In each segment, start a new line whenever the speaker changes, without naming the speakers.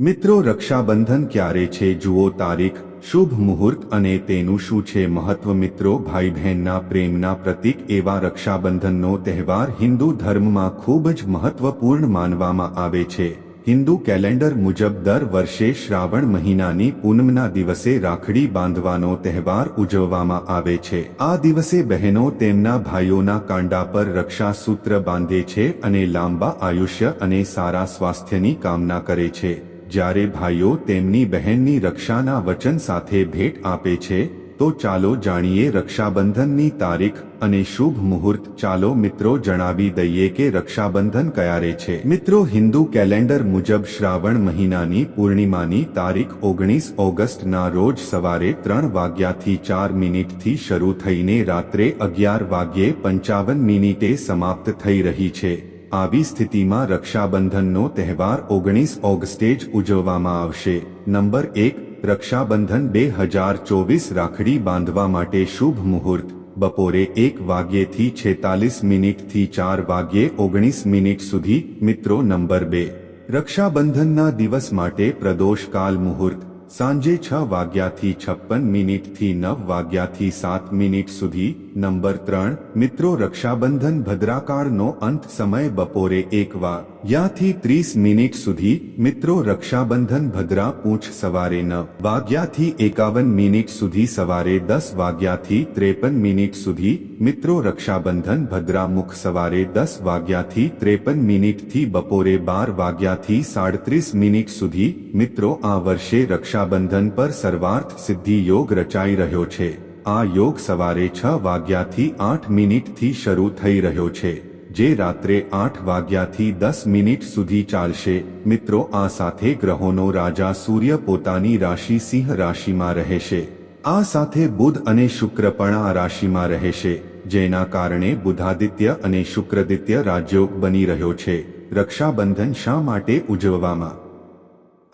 મિત્રો, રક્ષાબંધન ક્યારે છે? જુઓ તારીખ, શુભ મુહૂર્ત અને તેનું શું છે મહત્વ? મિત્રો ભાઈ બહેનના પ્રેમના પ્રતીક એવા રક્ષાબંધનનો તહેવાર હિન્દુ ધર્મમાં ખૂબ જ મહત્વપૂર્ણ માનવામાં આવે છે. હિન્દુ કેલેન્ડર મુજબ દર વર્ષે શ્રાવણ મહિનાની પૂનમના દિવસે રાખડી બાંધવાનો તહેવાર ઉજવવામાં આવે છે. આ દિવસે બહેનો તેમના ભાઈઓના કાંડા પર રક્ષાસૂત્ર બાંધે છે અને લાંબા આયુષ્ય અને સારા સ્વાસ્થ્યની કામના કરે છે. જ્યારે ભાઈઓ તેમની બહેનની રક્ષાના વચન સાથે ભેટ આપે છે, તો ચાલો જાણીએ રક્ષાબંધનની તારીખ અને શુભ મુહૂર્ત. ચાલો મિત્રો જણાવી દઈએ કે રક્ષાબંધન કયારે છે. મિત્રો, હિન્દુ કેલેન્ડર મુજબ શ્રાવણ મહિનાની પૂર્ણિમાની તારીખ ઓગણીસ ઓગસ્ટના રોજ સવારે ત્રણ વાગ્યાથી ચાર મિનિટથી શરૂ થઈને રાત્રે અગિયાર વાગ્યે પંચાવન મિનિટે સમાપ્ત થઈ રહી છે. આવી સ્થિતિમાં રક્ષાબંધનનો તહેવાર ઓગણીસ ઓગસ્ટે જ ઉજવવામાં આવશે. નંબર એક, રક્ષાબંધન બે હજાર ચોવીસ રાખડી બાંધવા માટે શુભ મુહૂર્ત. બપોરે એક વાગ્યેથી છેતાલીસ મિનિટથી ચાર વાગ્યે ઓગણીસ મિનિટ સુધી, મિત્રો, નંબર બે. રક્ષાબંધનના દિવસ માટે પ્રદોષકાલ મુહૂર્ત. સાંજે છ વાગ્યાથી છપ્પન મિનિટથી નવ વાગ્યાથી સાત મિનિટ સુધી નંબર ત્રણ મિત્રો રક્ષાબંધન ભદ્રાકાળનો અંત સમય બપોરે એક વાગ્યાથી ત્રીસ મિનિટ સુધી મિત્રો રક્ષાબંધન ભદ્રા પૂંછ સવારે નવ વાગ્યાથી એકાવન મિનિટ સુધી સવારે દસ વાગ્યાથી ત્રેપન મિનિટ સુધી મિત્રો રક્ષાબંધન ભદ્રા મુખ સવારે દસ વાગ્યાથી ત્રેપન મિનિટથી બપોરે બાર વાગ્યાથી સાડત્રીસ મિનિટ સુધી મિત્રો આ વર્ષે રક્ષાબંધન પર સર્વાર્થ સિદ્ધિ યોગ રચાઈ રહ્યો છે. આ યોગ સવારે છ વાગ્યાથી આઠ મિનિટથી શરૂ થઈ રહ્યો છે, જે રાત્રે આઠ વાગ્યાથી દસ મિનિટ સુધી ચાલશે. મિત્રો, આ સાથે ગ્રહોનો રાજા સૂર્ય પોતાની રાશિ સિંહ રાશિમાં રહેશે. આ સાથે બુધ અને શુક્ર પણ આ રાશિમાં રહેશે, જેના કારણે બુધાદિત્ય અને શુક્રદિત્ય રાજયોગ બની રહ્યો છે. રક્ષાબંધન શા માટે ઉજવવામાં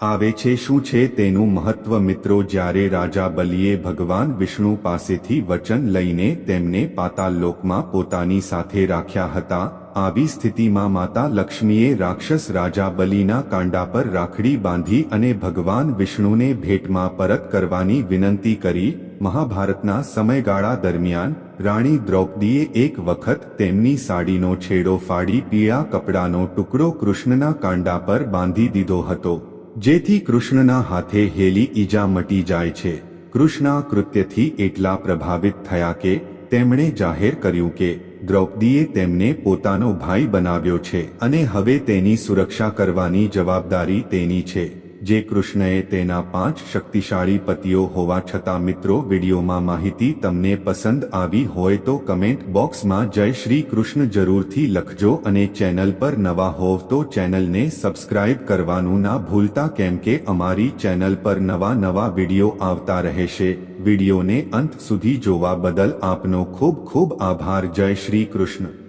આવે છે, શું છે તેનું મહત્વ? મિત્રો, જ્યારે રાજા બલિએ ભગવાન વિષ્ણુ પાસેથી વચન લઈને તેમને પાતાલ લોકમાં પોતાની સાથે રાખ્યા હતા, આવી સ્થિતિમાં માતા લક્ષ્મીએ રાક્ષસ રાજા બલિના કાંડા પર રાખડી બાંધી અને ભગવાન વિષ્ણુને ભેટમાં પરત કરવાની વિનંતી કરી, મહાભારતના સમયગાળા દરમિયાન રાણી દ્રૌપદીએ એક વખત તેમની સાડીનો છેડો ફાડી પીળા કપડાનો ટુકડો કૃષ્ણના કાંડા પર બાંધી દીધો હતો. જેથી કૃષ્ણના હાથે હેલી ઈજા મટી જાય છે. કૃષ્ણ કૃત્યથી એટલા પ્રભાવિત થયા કે તેમણે જાહેર કર્યું કે દ્રૌપદીએ તેમને પોતાનો ભાઈ બનાવ્યો છે અને હવે તેની સુરક્ષા કરવાની જવાબદારી તેની છે. જે કૃષ્ણએ તેના પાંચ શક્તિશાળી પતિઓ હોવા છતાં મિત્રો વિડીયોમાં માહિતી તમને પસંદ આવી હોય તો કમેન્ટ બોક્સમાં જય શ્રી કૃષ્ણ જરૂરથી લખજો અને ચેનલ પર નવા હોવ તો ચેનલને સબસ્ક્રાઇબ કરવાનું ના ભૂલતા કેમ કે અમારી ચેનલ પર નવા નવા વીડિયો આવતા રહેશે. વિડીયોને અંત સુધી જોવા બદલ આપનો ખૂબ ખૂબ આભાર. જય શ્રી કૃષ્ણ.